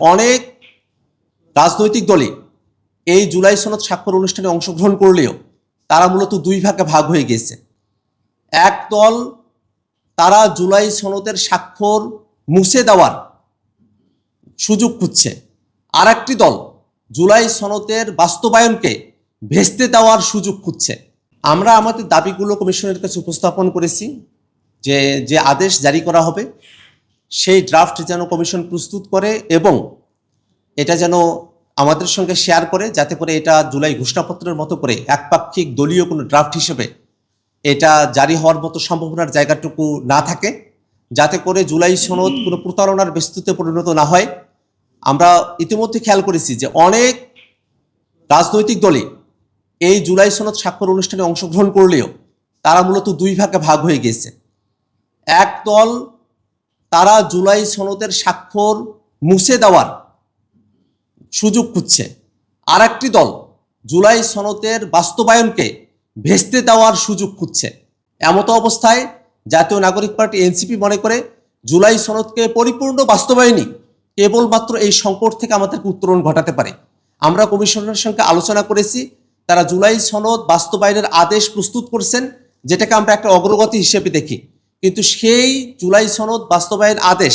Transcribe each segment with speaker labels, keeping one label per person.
Speaker 1: অনেক রাজনৈতিক দলই এই জুলাই সনদ স্বাক্ষর অনুষ্ঠানে অংশগ্রহণ করলেও তারা মূলত দুই ভাগে ভাগ হয়ে গেছে এক দল তারা জুলাই সনদের স্বাক্ষর মুছে দেওয়ার সুযোগ খুঁজছে। আর একটি দল জুলাই সনদের বাস্তবায়নকে ভেস্তে দেওয়ার সুযোগ খুঁজছে। আমরা আমাদের দাবিগুলো কমিশনের কাছে উপস্থাপন করেছি যে যে আদেশ জারি করা হবে। সেই ড্রাফট যেন কমিশন প্রস্তুত করে এবং এটা যেন আমাদের সঙ্গে শেয়ার করে, যাতে করে এটা জুলাই ঘোষণাপত্রের মতো করে একপাক্ষিক দলীয় কোনো ড্রাফট হিসেবে এটা জারি হওয়ার মতো সম্ভাবনার জায়গাটুকু না থাকে, যাতে করে জুলাই সনদ কোনো প্রতারণার বস্তুতে পরিণত না হয়। আমরা ইতিমধ্যে খেয়াল করেছি যে অনেক রাজনৈতিক দলে এই জুলাই সনদ স্বাক্ষর অনুষ্ঠানে অংশগ্রহণ করলেও তারা মূলত দুই ভাগে ভাগ হয়ে গিয়েছে। এক দল তারা জুলাই সনদের স্বাক্ষর মুছে দেওয়ার সুযোগ খুঁজছে। আর একটি দল জুলাই সনদের বাস্তবায়নকে ভেস্তে দেওয়ার সুযোগ খুঁজছে। এমতো অবস্থায় জাতীয় নাগরিক পার্টি এনসিপি মনে করে জুলাই সনদকে পরিপূর্ণ বাস্তবায়নই কেবলমাত্র এই সংকট থেকে আমাদেরকে উত্তরণ ঘটাতে পারে। আমরা কমিশনের সঙ্গে আলোচনা করেছি, তারা জুলাই সনদ বাস্তবায়নের আদেশ প্রস্তুত করছেন, যেটাকে আমরা একটা অগ্রগতি হিসেবে দেখি। কিন্তু সেই জুলাই সনদ বাস্তবায়ন আদেশ,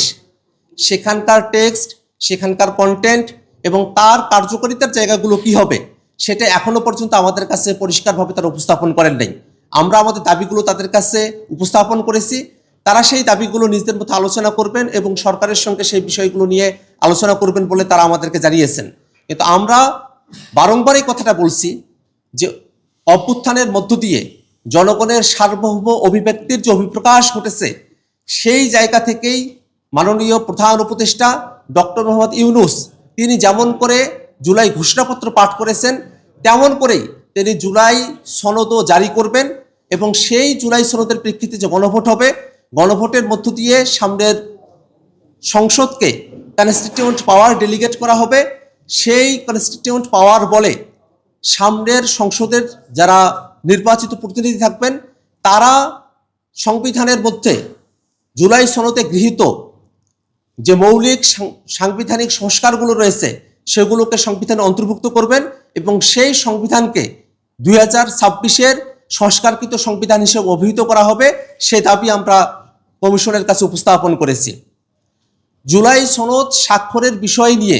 Speaker 1: সেখানকার টেক্সট, সেখানকার কন্টেন্ট এবং তার কার্যকারিতার জায়গাগুলো কি হবে, সেটা এখনও পর্যন্ত আমাদের কাছে পরিষ্কারভাবে তারা উপস্থাপন করেন নাই। আমরা আমাদের দাবিগুলো তাদের কাছে উপস্থাপন করেছি। তারা সেই দাবিগুলো নিজেদের মধ্যে আলোচনা করবেন এবং সরকারের সঙ্গে সেই বিষয়গুলো নিয়ে আলোচনা করবেন বলে তারা আমাদেরকে জানিয়েছেন। কিন্তু আমরা বারংবার এই কথাটা বলছি যে অভ্যুত্থানের মধ্য দিয়ে জনগণের সার্বভৌম অভিব্যক্তির যে অভিপ্রকাশ ঘটেছে, সেই জায়গা থেকেই মাননীয় প্রধান উপদেষ্টা ডক্টর মোহাম্মদ ইউনুস, তিনি যেমন করে জুলাই ঘোষণাপত্র পাঠ করেছেন, তেমন করেই তিনি জুলাই সনদও জারি করবেন এবং সেই জুলাই সনদের প্রেক্ষিতে যে গণভোট হবে, গণভোটের মধ্য দিয়ে সামনের সংসদকে কনস্টিটিউন্ট পাওয়ার ডেলিগেট করা হবে। সেই কনস্টিটিউন্ট পাওয়ার বলে সামনের সংসদের যারা নির্বাচিত প্রতিনিধি থাকবেন। তারা সংবিধানের মধ্যে জুলাই সনতে গৃহীত যে মৌলিক সাংবিধানিক সংস্কারগুলো রয়েছে, সেগুলোকে সংবিধানে অন্তর্ভুক্ত করবেন এবং সেই সংবিধানকে দুই হাজার ছাব্বিশের সংস্কারকৃত সংবিধান হিসেবে অভিহিত করা হবে, সে দাবি আমরা কমিশনের কাছে উপস্থাপন করেছি। জুলাই সনদ স্বাক্ষরের বিষয় নিয়ে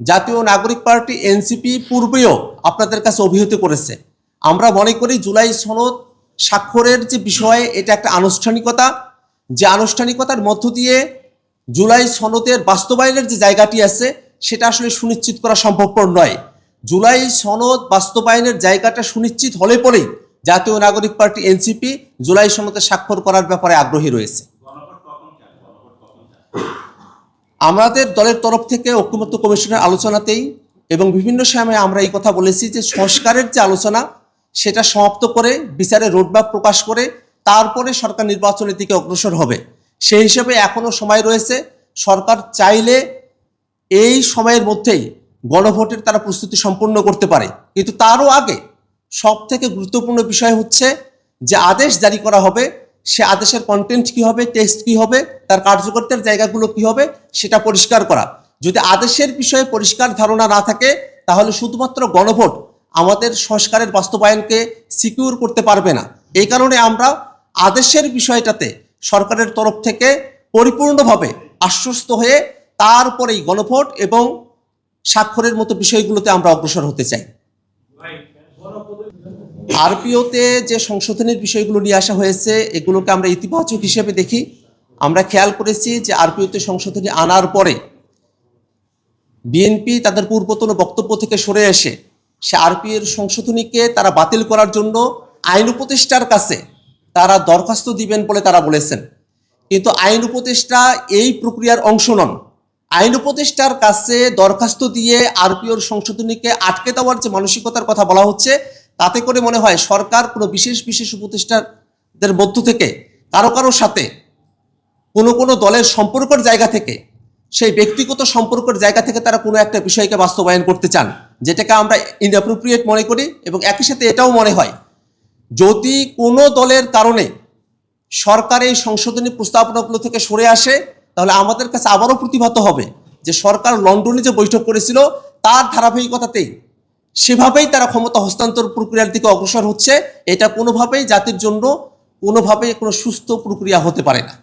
Speaker 1: জাতীয় নাগরিক পার্টি এনসিপি পূর্বেও আপনাদের কাছে অভিহিত করেছে। আমরা মনে করি জুলাই সনদ স্বাক্ষরের যে বিষয়ে, এটা একটা আনুষ্ঠানিকতা। যে আনুষ্ঠানিকতার মধ্য দিয়ে জুলাই সনদের বাস্তবায়নের যে জায়গাটি আছে, সেটা আসলে সুনিশ্চিত করা সম্ভবপর নয়। জুলাই সনদ বাস্তবায়নের জায়গাটা সুনিশ্চিত হলে পরেই জাতীয় নাগরিক পার্টি, এনসিপি জুলাই সনদে স্বাক্ষর করার ব্যাপারে আগ্রহী রয়েছে। আমাদের দলের তরফ থেকে ঐক্যমত্য কমিশনের আলোচনাতেই এবং বিভিন্ন সময়ে আমরা এই কথা বলেছি যে সংস্কারের যে আলোচনা সেটা সমাপ্ত করে বিচারে রোডম্যাপ প্রকাশ করে তারপরে সরকার নির্বাচনের দিকে অগ্রসর হবে। সেই হিসেবে এখনও সময় রয়েছে। সরকার চাইলে এই সময়ের মধ্যেই গণভোটের তারা প্রস্তুতি সম্পূর্ণ করতে পারে। কিন্তু তারও আগে সব থেকে গুরুত্বপূর্ণ বিষয় হচ্ছে যে আদেশ জারি করা হবে, সে আদেশের কন্টেন্ট কি হবে টেক্সট কি হবে, তার কার্যকর্তার জায়গাগুলো কি হবে, সেটা পরিষ্কার করা। যদি আদেশের বিষয়ে পরিষ্কার ধারণা না থাকে, তাহলে শুধুমাত্র গণভোট আমাদের সংস্কারের বাস্তবায়নকে সিকিউর করতে পারবে না। এই কারণে আমরা আদেশের বিষয়টাতে সরকারের তরফ থেকে পরিপূর্ণভাবে আশ্বস্ত হয়ে তারপরেই গণভোট এবং স্বাক্ষরের মতো বিষয়গুলোতে আমরা অগ্রসর হতে চাই। আরপিওতে যে সংশোধনের বিষয়গুলো নিয়ে আসা হয়েছে, এগুলোকে আমরা ইতিবাচক হিসেবে দেখি। আমরা খেয়াল করেছি যে আরপিওতে সংশোধনী আনার পরে বিএনপি তাদের পূর্বতন বক্তব্য থেকে সরে এসে সে আরপি এর সংশোধনীকে তারা বাতিল করার জন্য আইন উপদেষ্টার কাছে তারা দরখাস্ত দিবেন বলে তারা বলেছেন। কিন্তু আইন উপদেষ্টা এই প্রক্রিয়ার অংশ নন। আইন উপদেষ্টার কাছে দরখাস্ত দিয়ে আরপিওর সংশোধনীকে আটকে দেওয়ার যে মানসিকতার কথা বলা হচ্ছে, তাতে করে মনে হয় সরকার কোনো বিশেষ বিশেষ উপদেষ্টাদের মধ্য থেকে কারও কারও সাথে কোনো কোনো দলের সম্পর্কের জায়গা থেকে, সেই ব্যক্তিগত সম্পর্কের জায়গা থেকে তারা কোনো একটা বিষয়কে বাস্তবায়ন করতে চান। যেটাকে আমরা ইনঅ্যাপ্রোপ্রিয়েট মনে করি এবং একই সাথে এটাও মনে হয়, যদি কোনো দলের কারণে সরকার এই সংশোধনী প্রস্তাবনাগুলো থেকে সরে আসে, তাহলে আমাদের কাছে আবারও প্রতিভাত হবে যে সরকার লন্ডনে যে বৈঠক করেছিল, তার ধারাবাহিকতাতেই সেভাবেই তারা ক্ষমতা হস্তান্তর প্রক্রিয়ার দিকে অগ্রসর হচ্ছে। এটা কোনোভাবেই জাতির জন্য কোনোভাবেই কোনো সুস্থ প্রক্রিয়া হতে পারে না।